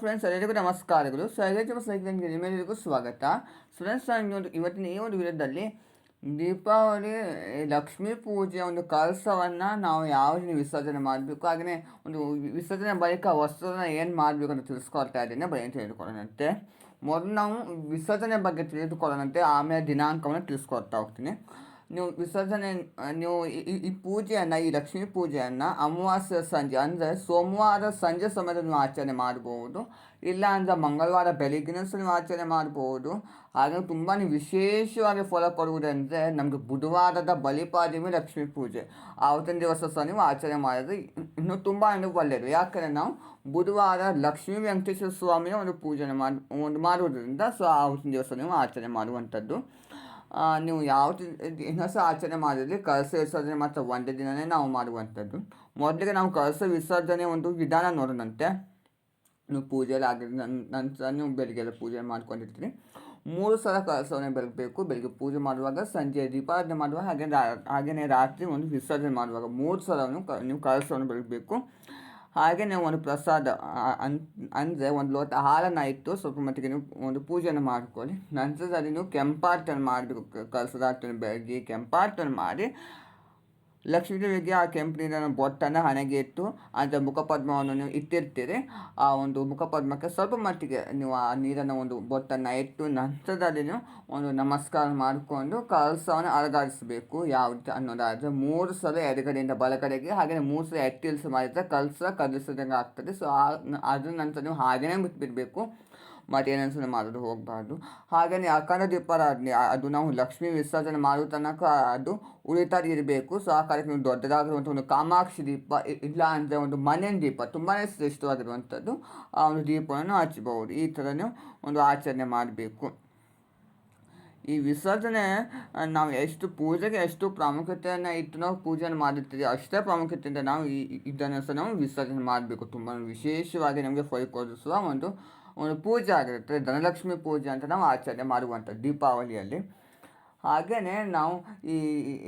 Friends ಎಲ್ಲರಿಗೂ ನಮಸ್ಕಾರಗಳು. So ಎಲ್ಲರಿಗೂ ಸೈಕ್ಲಿಂಗ್ ನಿಮ್ಮೆಲ್ಲರಿಗೂ ಸ್ವಾಗತ. ಫ್ರೆಂಡ್ಸ್ ನಾನು ಇವತ್ತಿನ ಈ ಒಂದು ವಿಡಿಯೋದಲ್ಲಿ ದೀಪಾವಳಿ ಲಕ್ಷ್ಮೀ ಪೂಜೆಯ ಒಂದು ಕಲಸವನ್ನು ನಾವು ಯಾವ ರೀತಿ ವಿಸರ್ಜನೆ ಮಾಡಬೇಕು ಹಾಗೆಯೇ ಒಂದು ವಿಸರ್ಜನೆ ಬಳಿಕ ವಸ್ತುವನ್ನು ಏನು ಮಾಡಬೇಕು ಅಂತ ತಿಳಿಸ್ಕೊಳ್ತಾ ಇದ್ದೇನೆ ಬರೀ ತಿಳಿದುಕೊಳ್ಳೋಣಂತೆ ಮೊದಲು ನಾವು ವಿಸರ್ಜನೆ ಬಗ್ಗೆ ತಿಳಿದುಕೊಳ್ಳೋಣಂತೆ, ಆಮೇಲೆ ದಿನಾಂಕವನ್ನು ತಿಳಿಸ್ಕೊಡ್ತಾ ಹೋಗ್ತೀನಿ. ನೀವು ವಿಸರ್ಜನೆ ನೀವು ಈ- ಪೂಜೆಯನ್ನು, ಈ ಲಕ್ಷ್ಮೀ ಪೂಜೆಯನ್ನು ಅಮಾವಾಸ್ಯ ಸಂಜೆ, ಅಂದರೆ ಸೋಮವಾರ ಸಂಜೆ ಸಮಯದಲ್ಲಿ ನೀವು ಆಚರಣೆ ಮಾಡ್ಬೋದು ಇಲ್ಲ ಅಂದರೆ ಮಂಗಳವಾರ ಬೆಳಿಗ್ಗಿನ ಸಹ ನೀವು ಆಚರಣೆ ಮಾಡ್ಬೋದು ಹಾಗೆ ತುಂಬಾ ವಿಶೇಷವಾಗಿ ಫಲ ಕೊಡುವುದಂದರೆ ನಮಗೆ ಬುಧವಾರದ ಬಲಿಪಾಡ್ಯಮಿ ಲಕ್ಷ್ಮೀ ಪೂಜೆ. ಆವತ್ತಿನ ದಿವಸ ಸಹ ನೀವು ಆಚರಣೆ ಮಾಡೋದು ಇನ್ನೂ ತುಂಬ ಒಳ್ಳೆಯದು ಯಾಕಂದರೆ ನಾವು ಬುಧವಾರ ಲಕ್ಷ್ಮೀ ವೆಂಕಟೇಶ್ವರ ಸ್ವಾಮಿಯ ಒಂದು ಪೂಜೆ ಮಾಡಿ, ಒಂದು ಮಾಡುವುದರಿಂದ ಸೊ ಆವತ್ತಿನ ದಿವಸ ನೀವು ಆಚರಣೆ ಮಾಡುವಂಥದ್ದು. ನೀವು ಯಾವ ದಿನ ಸಹ ಆಚರಣೆ ಮಾಡಿರಲಿ ಕಳಸ ವಿಸರ್ಜನೆ ಮಾತ್ರ ಒಂದೇ ದಿನವೇ ನಾವು ಮಾಡುವಂಥದ್ದು. ಮೊದಲಿಗೆ ನಾವು ಕಳಸ ವಿಸರ್ಜನೆ ಒಂದು ವಿಧಾನ ನೋಡೋಣಂತೆ. ನೀವು ಪೂಜೆಯಲ್ಲಿ ಆಗಿದ ನಂತರ ನೀವು ಬೆಳಿಗ್ಗೆ ಪೂಜೆ ಮಾಡ್ಕೊಂಡಿರ್ತೀರಿ. ಮೂರು ಸಲ ಕಳಸವನ್ನು ಬೆಳಗಬೇಕು. ಬೆಳಿಗ್ಗೆ ಪೂಜೆ ಮಾಡುವಾಗ, ಸಂಜೆ ದೀಪಾರಾಧನೆ ಮಾಡುವಾಗ, ಹಾಗೆ ರಾ- ಹಾಗೆಯೇ ರಾತ್ರಿ ಒಂದು ವಿಸರ್ಜನೆ ಮಾಡುವಾಗ ಮೂರು ಸಲವನ್ನು ಕ, ನೀವು ಕಳಸವನ್ನು ಬೆಳಗಬೇಕು. ಹಾಗೆ ನೀವು ಒಂದು ಪ್ರಸಾದ ಅಂದರೆ ಒಂದು ಲೋಟ ಹಾಲನ್ನು ಇಟ್ಟು ಸ್ವಲ್ಪ ಮಟ್ಟಿಗೆ ನೀವು ಒಂದು ಪೂಜೆಯನ್ನು ಮಾಡ್ಕೊಳ್ಳಿ. ನಂತರದಲ್ಲಿ ನೀವು ಕೆಂಪಾರ್ತನ ಮಾಡಬೇಕು ಕಲಸದಾರ್ತನ ಬೆಳಗ್ಗೆ ಕೆಂಪಾರ್ತನ ಮಾಡಿ ಲಕ್ಷ್ಮೀದೇವಿಗೆ ಆ ಕೆಂಪು ನೀರನ್ನು ಬೊಟ್ಟನ್ನು ಹಣೆಗೆ ಇಟ್ಟು ಅದರ ಮುಖಪದ್ಮವನ್ನು ನೀವು ಇಟ್ಟಿರ್ತೀರಿ. ಆ ಒಂದು ಮುಖಪದ್ಮಕ್ಕೆ ಸ್ವಲ್ಪ ಮಟ್ಟಿಗೆ ನೀವು ಆ ನೀರನ್ನು ಒಂದು ಬೊಟ್ಟನ್ನು ಇಟ್ಟು ನಂತರದಲ್ಲಿ ನೀವು ಒಂದು ನಮಸ್ಕಾರ ಮಾಡಿಕೊಂಡು ಕಲಸವನ್ನು ಅಲಗಾಡಿಸಬೇಕು ಯಾವ ರೀತಿ ಅನ್ನೋದಾದರೆ ಮೂರು ಸಲ ಎಡಗಡೆಯಿಂದ ಬಲಗಡೆಗೆ ಹಾಗೆಯೇ ಮೂರು ಸಲ ಎಟ್ಟಿಲ್ಸ ಮಾಡಿದರೆ ಕಲಸ ಕದಿಸಿದಂಗೆ ಆಗ್ತದೆ. ಸೊ ಆ ಅದ್ರ ನಂತರ ನೀವು ಹಾಗೇನೇ ಬಿಟ್ಬಿಡಬೇಕು. ಮತ್ತೇನನ್ಸನ ಮಾಡೋದು ಹೋಗಬಾರ್ದು. ಹಾಗೆಯೇ ಅಖಂಡ ದೀಪಾರಾಧನೆ ಅದು ನಾವು ಲಕ್ಷ್ಮಿ ವಿಸರ್ಜನೆ ಮಾಡೋ ತನಕ ಅದು ಉಳಿತಾ ಇರಬೇಕು. ಸೊ, ಆ ಕಾರ್ಯಕ್ರಮ ದೊಡ್ಡದಾಗಿರುವಂಥ ಒಂದು ಕಾಮಾಕ್ಷಿ ದೀಪ ಇಲ್ಲ ಅಂದರೆ ಒಂದು ಮನೆಯ ದೀಪ ತುಂಬಾ ಶ್ರೇಷ್ಠವಾಗಿರುವಂಥದ್ದು ಆ ಒಂದು ದೀಪವನ್ನು ಹಚ್ಚಬಹುದು. ಈ ಥರನೂ ಒಂದು ಆಚರಣೆ ಮಾಡಬೇಕು. ಈ ವಿಸರ್ಜನೆ ನಾವು ಎಷ್ಟು ಪೂಜೆಗೆ ಎಷ್ಟು ಪ್ರಾಮುಖ್ಯತೆಯನ್ನು ಇಟ್ಟು ನಾವು ಪೂಜೆಯನ್ನು ಮಾಡುತ್ತೀವಿ ಅಷ್ಟೇ ಪ್ರಾಮುಖ್ಯತೆಯಿಂದ ನಾವು ಈ ಇದನ್ನು ಸಹ ನಾವು ವಿಸರ್ಜನೆ ಮಾಡಬೇಕು. ತುಂಬ ವಿಶೇಷವಾಗಿ ನಮಗೆ ಒಂದು ಒಂದು ಪೂಜೆ ಆಗಿರುತ್ತೆ, ಧನಲಕ್ಷ್ಮಿ ಪೂಜೆ ಅಂತ ನಾವು ಆಚರಣೆ ಮಾಡುವಂಥದ್ದು ದೀಪಾವಳಿಯಲ್ಲಿ. ಹಾಗೆಯೇ ನಾವು ಈ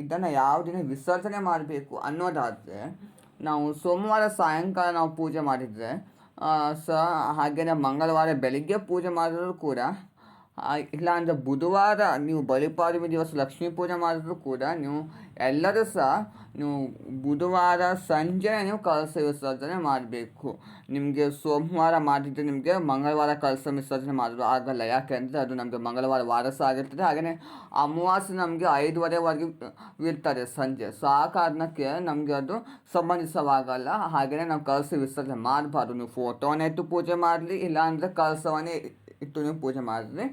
ಇದನ್ನು ಯಾವ ದಿನ ವಿಸರ್ಜನೆ ಮಾಡಬೇಕು ಅನ್ನೋದಾದರೆ, ನಾವು ಸೋಮವಾರ ಸಾಯಂಕಾಲ ನಾವು ಪೂಜೆ ಮಾಡಿದರೆ ಸ ಹಾಗೆಯೇ ಮಂಗಳವಾರ ಬೆಳಿಗ್ಗೆ ಪೂಜೆ ಮಾಡಿದ್ರು ಕೂಡ ಆ, ಇಲ್ಲ ಅಂದರೆ ಬುಧವಾರ ನೀವು ಬಲಿಪಾದಮಿ ದಿವಸ ಲಕ್ಷ್ಮೀ ಪೂಜೆ ಮಾಡಿದ್ರು ಕೂಡ ನೀವು ಎಲ್ಲರೂ ಸಹ ನೀವು ಬುಧವಾರ ಸಂಜೆ ನೀವು ಕಳಸ ವಿಸರ್ಜನೆ ಮಾಡಬೇಕು. ನಿಮಗೆ ಸೋಮವಾರ ಮಾಡಿದ್ರೆ ನಿಮಗೆ ಮಂಗಳವಾರ ಕಳಸ ವಿಸರ್ಜನೆ ಮಾಡಲು ಆಗಲ್ಲ ಯಾಕೆಂದರೆ ಅದು ನಮಗೆ ಮಂಗಳವಾರ ವಾರಸ ಆಗಿರ್ತದೆ. ಹಾಗೆಯೇ ಅಮಾವಾಸ್ಯೆ ನಮಗೆ ಐದುವರೆವರೆಗೆ ಇರ್ತಾರೆ ಸಂಜೆ. ಸೊ ಆ ಕಾರಣಕ್ಕೆ ನಮಗೆ ಅದು ಸಂಬಂಧಿಸವಾಗಲ್ಲ. ಹಾಗೆಯೇ ನಾವು ಕಲಸ ವಿಸರ್ಜನೆ ಮಾಡಬಾರ್ದು. ನೀವು ಫೋಟೋನೇ ಇಟ್ಟು ಪೂಜೆ ಮಾಡಲಿ ಇಲ್ಲಾಂದರೆ ಕಲಸವನ್ನೇ ಇಟ್ಟು ನೀವು ಪೂಜೆ ಮಾಡಿದ್ರಿ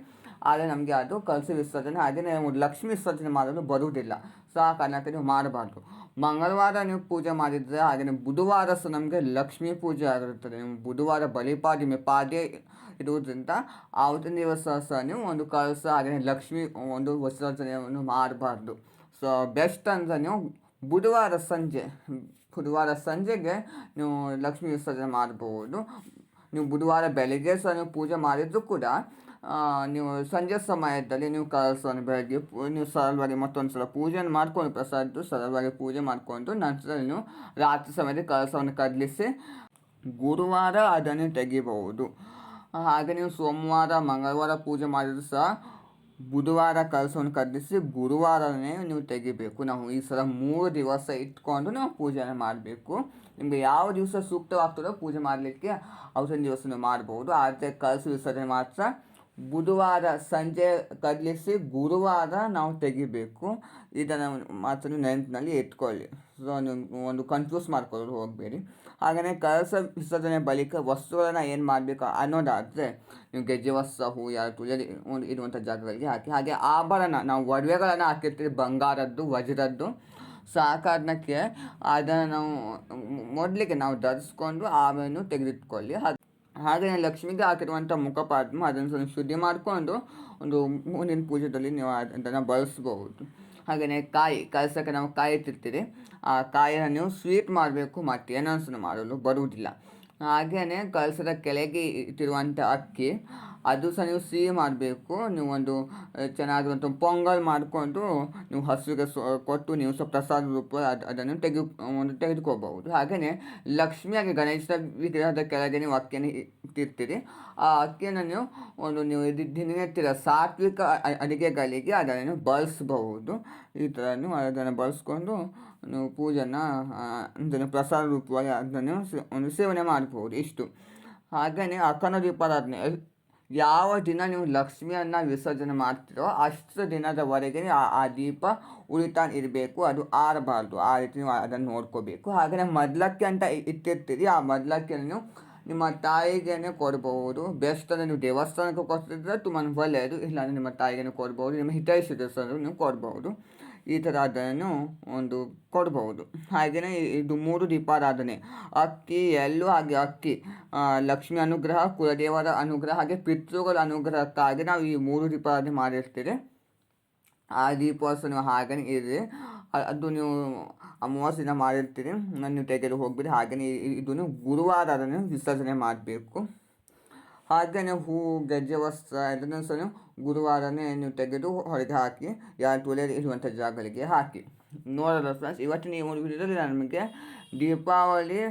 ಆದರೆ ನಮಗೆ ಅದು ಕಲಸಿ ವಿಸರ್ಜನೆ, ಅದೇ ನಾವು ಲಕ್ಷ್ಮೀ ವಿಸರ್ಜನೆ ಮಾಡಲು ಬರುವುದಿಲ್ಲ. ಸೊ, ಆ ಕಾರಣಕ್ಕೆ ನೀವು ಮಾಡಬಾರ್ದು. ಮಂಗಳವಾರ ನೀವು ಪೂಜೆ ಮಾಡಿದರೆ ಹಾಗೆಯೇ ಬುಧವಾರ ಸಹ ನಮಗೆ ಲಕ್ಷ್ಮೀ ಪೂಜೆ ಆಗಿರುತ್ತದೆ. ನೀವು ಬುಧವಾರ ಬಲಿಪಾಡ್ಯಮಿ ಪಾದೆ ಇರುವುದರಿಂದ ಆವತ್ತಿನ ದಿವಸ ಸಹ ನೀವು ಒಂದು ಕಳಸ ಹಾಗೆಯೇ ಲಕ್ಷ್ಮೀ ಒಂದು ವಿಸರ್ಜನೆಯನ್ನು ಮಾಡಬಾರ್ದು. ಸೊ, ಬೆಸ್ಟ್ ಅಂದರೆ ನೀವು ಬುಧವಾರ ಸಂಜೆ, ಬುಧವಾರ ಸಂಜೆಗೆ ನೀವು ಲಕ್ಷ್ಮೀ ವಿಸರ್ಜನೆ ಮಾಡಬಹುದು. ನೀವು ಬುಧವಾರ ಬೆಳಿಗ್ಗೆ ಸಹ ನೀವು ಪೂಜೆ ಮಾಡಿದರೂ ಕೂಡ ನೀವು ಸಂಜೆ ಸಮಯದಲ್ಲಿ ನೀವು ಕಳಸವನ್ನು ಬೆಳಗ್ಗೆ ನೀವು ಸರಳವಾಗಿ ಮತ್ತೊಂದು ಸಲ ಪೂಜೆಯನ್ನು ಮಾಡ್ಕೊಂಡು ಪ್ರಸಾದ ಸರಳವಾಗಿ ಪೂಜೆ ಮಾಡಿಕೊಂಡು, ನಂತರ ನೀವು ರಾತ್ರಿ ಸಮಯದಲ್ಲಿ ಕಳಸವನ್ನು ಕದಲಿಸಿ ಗುರುವಾರ ಅದನ್ನು ತೆಗಿಬಹುದು. ಹಾಗೆ ನೀವು ಸೋಮವಾರ, ಮಂಗಳವಾರ ಪೂಜೆ ಮಾಡಿದ್ರು ಸಹ ಬುಧವಾರ ಕಲಸವನ್ನು ಕದ್ದಿಸಿ ಗುರುವಾರನೇ ನೀವು ತೆಗಿಬೇಕು. ನಾವು ಈ ಸಲ ಮೂರು ದಿವಸ ಇಟ್ಕೊಂಡು ನಾವು ಪೂಜೆನ ಮಾಡಬೇಕು. ನಿಮಗೆ ಯಾವ ದಿವಸ ಸೂಕ್ತವಾಗ್ತದೋ ಪೂಜೆ ಮಾಡಲಿಕ್ಕೆ ಅವತ್ತಿನ ದಿವಸ ನೀವು ಮಾಡ್ಬೋದು. ಆದರೆ ಕಲಸು ವಿಸರ್ಜನೆ ಮಾತ್ರ ಬುಧವಾರ ಸಂಜೆ ಕದಲಿಸಿ ಗುರುವಾರ ನಾವು ತೆಗಿಬೇಕು. ಇದನ್ನು ಮಾತ್ರ ನೆನಪಿನಲ್ಲಿ ಇಟ್ಕೊಳ್ಳಿ. ನೀವು ಒಂದು ಕನ್ಫ್ಯೂಸ್ ಮಾಡ್ಕೊಳ್ಳೋದು ಹೋಗಬೇಡಿ. ಹಾಗೆಯೇ ಕಳಸ ವಿಸರ್ಜನೆ ಬಳಿಕ ವಸ್ತುಗಳನ್ನು ಏನು ಮಾಡಬೇಕು ಅನ್ನೋದಾದರೆ ನೀವು ಗೆಜ್ಜೆ ವಸ್ತು ಹೂ, ಯಾರು ಒಂದು ಇರುವಂಥ ಜಾಗಗಳಿಗೆ ಹಾಕಿ. ಹಾಗೆ ಆಭರಣ, ನಾವು ಒಡವೆಗಳನ್ನು ಹಾಕಿರ್ತೀವಿ, ಬಂಗಾರದ್ದು, ವಜ್ರದ್ದು ಸೊ ಆ ಕಾರಣಕ್ಕೆ ಅದನ್ನು ನಾವು ಮೊದಲಿಗೆ ನಾವು ಧರಿಸ್ಕೊಂಡು ಆಮೇಲೆ ತೆಗೆದಿಟ್ಕೊಳ್ಳಿ. ಹಾಗೆ ಹಾಗೆಯೇ ಲಕ್ಷ್ಮಿಗೆ ಹಾಕಿರುವಂಥ ಮುಖಪಾದ್ಮ ಅದನ್ನು ಸ್ವಲ್ಪ ಶುದ್ಧಿ ಮಾಡಿಕೊಂಡು ಒಂದು ಮುಂದಿನ ಪೂಜೆಯಲ್ಲಿ ನೀವು ಅದನ್ನು ಬಳಸ್ಬೋದು. ಹಾಗೆಯೇ ಕಾಯಿ, ಕಲಸಕ್ಕೆ ನಾವು ಕಾಯಿ ಇಟ್ಟಿರ್ತೀವಿ. ಆ ಕಾಯಿನ ನೀವು ಸ್ವೀಟ್ ಮಾಡಬೇಕು ಮತ್ತು ಏನೋ ಮಾಡಲು ಬರುವುದಿಲ್ಲ. ಹಾಗೆಯೇ ಕಲಸದ ಕೆಳಗೆ ಇಟ್ಟಿರುವಂಥ ಅಕ್ಕಿ ಅದು ಸಹ ನೀವು ಸಿಹಿ ಮಾಡಬೇಕು. ನೀವು ಒಂದು ಚೆನ್ನಾಗಿರುವಂಥ ಪೊಂಗಲ್ ಮಾಡಿಕೊಂಡು ನೀವು ಹಸುವಿಗೆ ಸೊ, ಕೊಟ್ಟು ನೀವು ಸ್ವಲ್ಪ ಪ್ರಸಾದ ರೂಪ ಅದು, ಅದನ್ನು ತೆಗೆದು ಒಂದು ತೆಗೆದುಕೋಬಹುದು ಹಾಗೆಯೇ ಲಕ್ಷ್ಮಿಯಾಗಿ ಗಣೇಶನ ವಿಗ್ರಹದ ಕೆಳಗೆ ನೀವು ಅಕ್ಕಿಯನ್ನು ಇಟ್ಟಿರ್ತೀರಿ. ಆ ಅಕ್ಕಿಯನ್ನು ನೀವು ಒಂದು ನೀವು ದಿನನಿತ್ಯದ ಸಾತ್ವಿಕ ಅಡುಗೆಗಳಿಗೆ ಅದನ್ನು ಬಳಸಬಹುದು. ಈ ಥರ ನೀವು ಅದನ್ನು ಬಳಸ್ಕೊಂಡು ನೀವು ಪೂಜೆನ ಅದನ್ನು ಪ್ರಸಾದ ರೂಪವಾಗಿ ಅದನ್ನು ಒಂದು ಸೇವನೆ ಮಾಡಬಹುದು. ಇಷ್ಟು. ಹಾಗೆಯೇ ಅಕ್ಕನ ದೀಪಾರಾಧನೆ ಯಾವ ದಿನ ನೀವು ಲಕ್ಷ್ಮಿಯನ್ನು ವಿಸರ್ಜನೆ ಮಾಡ್ತೀರೋ ಅಷ್ಟು ದಿನದವರೆಗೆ ಆ ದೀಪ ಉಳಿತಾ ಇರಬೇಕು. ಅದು ಆರಬಾರ್ದು. ಆ ರೀತಿ ನೀವು ಅದನ್ನು ನೋಡ್ಕೋಬೇಕು. ಹಾಗೆಯೇ ಮದ್ಲಕ್ಕಿ ಅಂತ ಇಟ್ಟಿರ್ತೀರಿ. ಆ ಮದ್ಲಕ್ಕಿಯನ್ನು ನೀವು ನಿಮ್ಮ ತಾಯಿಗೇನೆ ಕೊಡ್ಬೋದು. ಬೆಸ್ಟ್ ಅಂದರೆ ನೀವು ದೇವಸ್ಥಾನಕ್ಕೆ ಕೊಡ್ತಿದ್ರೆ ತುಂಬ ಒಳ್ಳೆಯದು. ಇಲ್ಲಾಂದರೆ ನಿಮ್ಮ ತಾಯಿಗೇನೆ ಕೊಡ್ಬೋದು. ನಿಮ್ಮ ಹಿತೈಷಿತ ಸರ್ ನೀವು ಕೊಡ್ಬೋದು. ಈ ಥರ ಅದನ್ನು ಒಂದು ಕೊಡ್ಬೋದು ಹಾಗೆಯೇ ಇದು ಮೂರು ದೀಪಾರಾಧನೆ. ಅಕ್ಕಿ ಎಲ್ಲೂ ಹಾಗೆ ಅಕ್ಕಿ. ಲಕ್ಷ್ಮಿ ಅನುಗ್ರಹ, ಕುಲದೇವರ ಅನುಗ್ರಹ ಹಾಗೆ ಪಿತೃಗಳ ಅನುಗ್ರಹಕ್ಕಾಗಿ ನಾವು ಈ ಮೂರು ದೀಪಾರಾಧನೆ ಮಾಡಿರ್ತೀರಿ. ಆ ದೀಪೋತ್ಸವ ಹಾಗೆಯೇ ಇರಿ ಅದು ನೀವು ಅಮಾವಾಸ್ಯ ದಿನ ಮಾಡಿರ್ತೀರಿ. ನಾನು ತೆಗೆದು ಹೋಗ್ಬಿಡಿ. ಹಾಗೆಯೇ ಇದನ್ನು ಗುರುವಾರ ಅದನ್ನು ವಿಸರ್ಜನೆ ಮಾಡಬೇಕು. ಹಾಗೆಯೇ ಹೂ, ಗೆಜ್ಜೆ, ವಸ್ತ್ರ ಇದನ್ನು ಸಹ ಗುರುವಾರನೇ ನೀವು ತೆಗೆದು ಹೊರಗೆ ಹಾಕಿ, ಯಾರು ತುಳಿಯದೆ ಇರುವಂಥ ಜಾಗಗಳಿಗೆ ಹಾಕಿ. ನೋಡೋದು ಫ್ರೆಂಡ್ಸ್ ಇವತ್ತಿನ ಈ ಒಂದು ವಿಡಿಯೋದಲ್ಲಿ ನಾನು ನಿಮಗೆ ದೀಪಾವಳಿ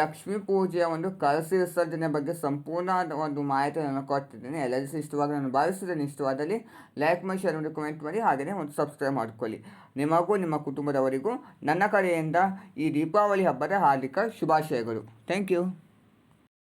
ಲಕ್ಷ್ಮಿ ಪೂಜೆಯ ಒಂದು ಕಲಸಿ ವಿಸರ್ಜನೆ ಬಗ್ಗೆ ಸಂಪೂರ್ಣ ಒಂದು ಮಾಹಿತಿಯನ್ನು ಕೊಡ್ತಿದ್ದೇನೆ ಎಲ್ಲರಿಗೂ ಇಷ್ಟವಾಗಿ ನಾನು ಭಾವಿಸಿದ್ದೇನೆ ಇಷ್ಟವಾದಲ್ಲಿ ಲೈಕ್ ಮಾಡಿ ಶೇರ್ ಮಾಡಿ ಕಮೆಂಟ್ ಮಾಡಿ ಹಾಗೆಯೇ ಒಂದು ಸಬ್ಸ್ಕ್ರೈಬ್ ಮಾಡ್ಕೊಳ್ಳಿ. ನಿಮಗೂ, ನಿಮ್ಮ ಕುಟುಂಬದವರಿಗೂ ನನ್ನ ಕಡೆಯಿಂದ ಈ ದೀಪಾವಳಿ ಹಬ್ಬದ ಹಾರ್ದಿಕ ಶುಭಾಶಯಗಳು. Thank you